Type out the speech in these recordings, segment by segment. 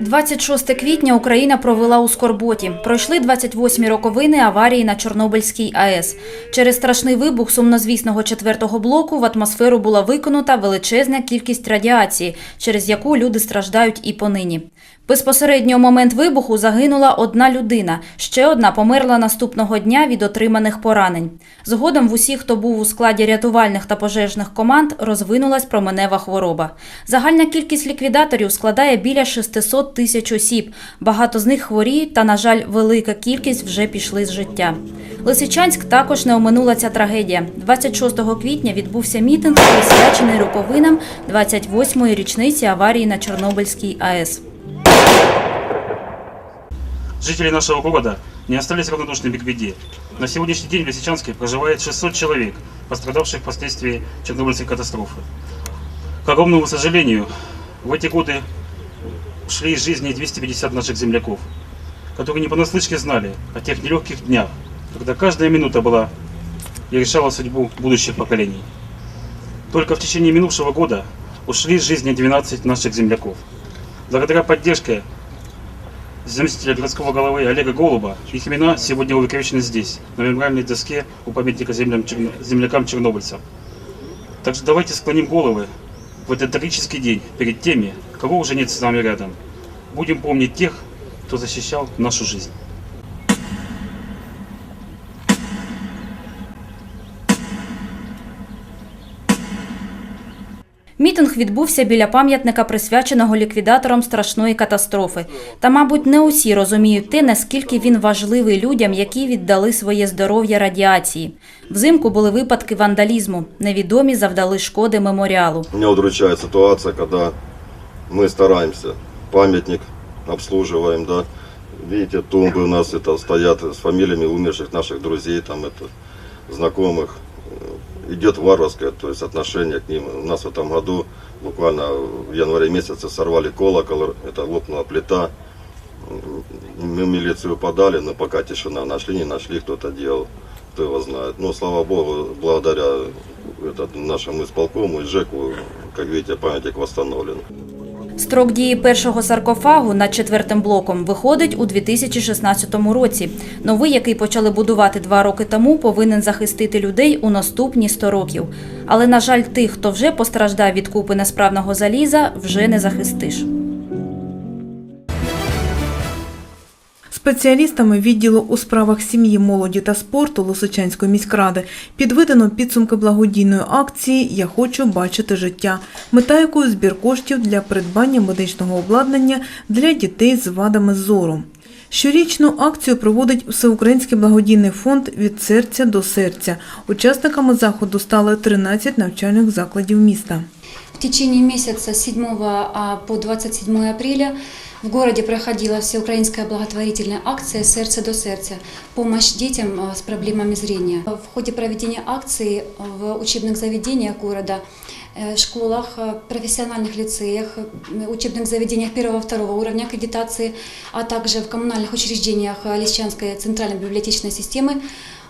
26 квітня Україна провела у Скорботі. Пройшли 28 роковини аварії на Чорнобильській АЕС. Через страшний вибух сумнозвісного четвертого блоку в атмосферу була виконута величезна кількість радіації, через яку люди страждають і понині. Безпосередньо у момент вибуху загинула одна людина. Ще одна померла наступного дня від отриманих поранень. Згодом в усіх, хто був у складі рятувальних та пожежних команд, розвинулась променева хвороба. Загальна кількість ліквідаторів складає біля 600 тисяч осіб. Багато з них хворіють, та, на жаль, велика кількість вже пішли з життя. Лисичанськ також не оминула ця трагедія. 26 квітня відбувся мітинг, присвячений роковинам 28-ї річниці аварії на Чорнобильській АЕС. Жители нашего города не остались равнодушными к беде. На сегодняшний день в Лисичанске проживает 600 человек, пострадавших впоследствии Чернобыльской катастрофы. К огромному сожалению, в эти годы ушли из жизни 250 наших земляков, которые не понаслышке знали о тех нелегких днях, когда каждая минута была и решала судьбу будущих поколений. Только в течение минувшего года ушли из жизни 12 наших земляков. Благодаря поддержке заместителя городского головы Олега Голуба. Их имена сегодня увековечены здесь, на мемориальной доске у памятника землям, землякам чернобыльцам. Так что давайте склоним головы в этот трагический день перед теми, кого уже нет с нами рядом. Будем помнить тех, кто защищал нашу жизнь. Мітинг відбувся біля пам'ятника, присвяченого ліквідаторам страшної катастрофи. Та, мабуть, не усі розуміють те, наскільки він важливий людям, які віддали своє здоров'я радіації. Взимку були випадки вандалізму. Невідомі завдали шкоди меморіалу. Меня удручает ситуация, когда мы стараемся, памятник обслуживаем, да. Видите, тумбы у нас это стоят с фамилиями умерших наших друзей, там это знакомых. Идет варварское, то есть отношение к ним. У нас в этом году буквально в январе месяце сорвали колокол, это лопнула плита. Мы милицию подали, но пока тишина. Нашли, не нашли, кто-то делал, кто его знает. Но, слава богу, благодаря этот, нашему исполкому и ЖЭКу, как видите, памятник восстановлен. Строк дії першого саркофагу над четвертим блоком виходить у 2016 році. Новий, який почали будувати два роки тому, повинен захистити людей у наступні 100 років. Але, на жаль, тих, хто вже постраждав від купи несправного заліза, вже не захистиш. Спеціалістами відділу у справах сім'ї, молоді та спорту Лосичанської міськради підведено підсумки благодійної акції Я хочу бачити життя, мета якої збір коштів для придбання медичного обладнання для дітей з вадами зору. Щорічну акцію проводить Всеукраїнський благодійний фонд від серця до серця. Учасниками заходу стали 13 навчальних закладів міста. В течение месяца с 7 а, по 27 апреля в городе проходила всеукраинская благотворительная акция «Сердце до сердца» – помощь детям а, с проблемами зрения. В ходе проведения акции в учебных заведениях города, э, школах, э, профессиональных лицеях, э, учебных заведениях первого-второго уровня аккредитации, а также в коммунальных учреждениях э, Лисичанской центральной библиотечной системы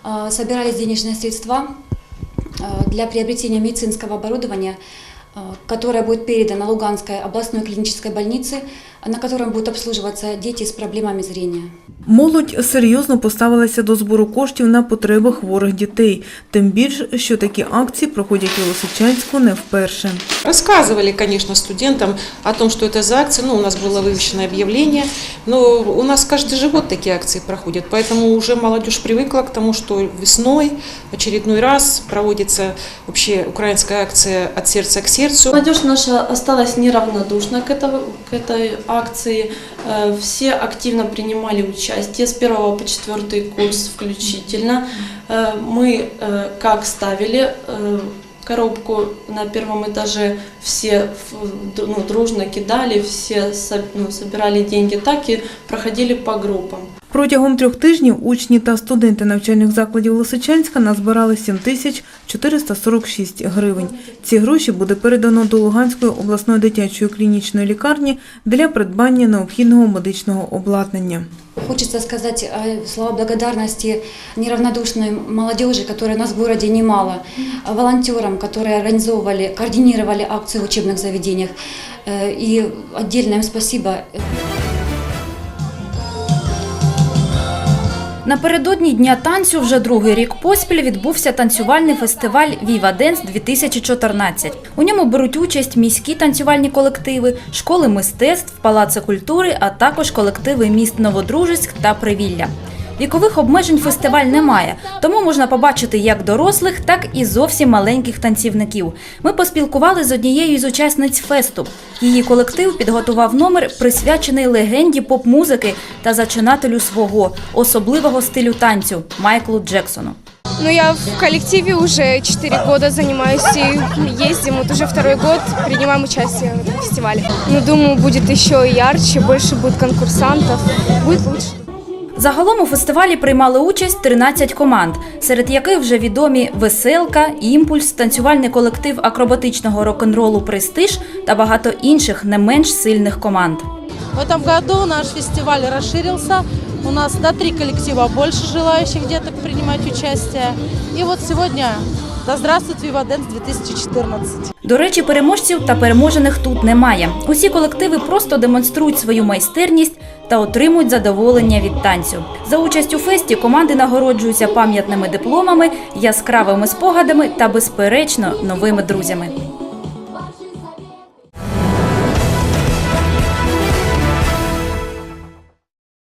э, собирались денежные средства э, для приобретения медицинского оборудования, э, которое будет передано Луганской областной клинической больнице, на котором будут обслуживаться дети с проблемами зрения. Молодь серйозно поставилася до збору коштів на потреби хворих дітей, тим більше, що такі акції проходять у Лисичанську не вперше. Рассказывали, конечно, студентам о том, что это за акция. Ну, у нас было вывешено объявление. Но у нас каждый же год такие акции проходят. Поэтому уже молодежь привыкла к тому, что весной очередной раз проводится вообще украинская акция «От сердца к Сердцу». Молодежь наша осталась неравнодушна к, этого, к этой акции. Э, Все активно принимали участие с первого по четвертый курс включительно. Э, Мы э, как ставили коробку на первом этаже, все ну, дружно кидали, все ну, собирали деньги, так и проходили по группам. Протягом трьох тижнів учні та студенти навчальних закладів Лисичанська назбирали 7 тисяч 446 гривень. Ці гроші буде передано до Луганської обласної дитячої клінічної лікарні для придбання необхідного медичного обладнання. Хочется сказать э, слова благодарности неравнодушной молодежи, которой у нас в городе немало, э, волонтерам, которые организовывали, координировали акции в учебных заведениях. Э, И отдельное им спасибо. Напередодні дня танцю вже другий рік поспіль відбувся танцювальний фестиваль Віва Денс 2014 У ньому беруть участь міські танцювальні колективи, школи мистецтв, палаци культури, а також колективи міст Новодружицьк та Привілля. Вікових обмежень фестиваль не має, тому можна побачити як дорослих, так і зовсім маленьких танцівників. Ми поспілкували з однією з учасниць фесту. Її колектив підготував номер, присвячений легенді поп-музики та зачинателю свого особливого стилю танцю Майклу Джексону. Ну, я в коллективе уже 4 года занимаюсь и ездим. Вот уже второй год принимаем участие в фестивале. Ну, думаю, будет еще ярче, больше будет конкурсантов, будет лучше. Загалом у фестивалі приймали участь 13 команд, серед яких вже відомі Веселка, Імпульс, танцювальний колектив акробатичного рок-н-ролу Престиж та багато інших не менш сильних команд. В этом году наш фестиваль расширился. У нас на три коллектива больше желающих деток принимать участие. И вот сегодня да здравствует Dance 2014. До речі, переможців та переможених тут немає. Усі колективи просто демонструють свою майстерність та отримують задоволення від танцю. За участь у фесті команди нагороджуються пам'ятними дипломами, яскравими спогадами та, безперечно, новими друзями.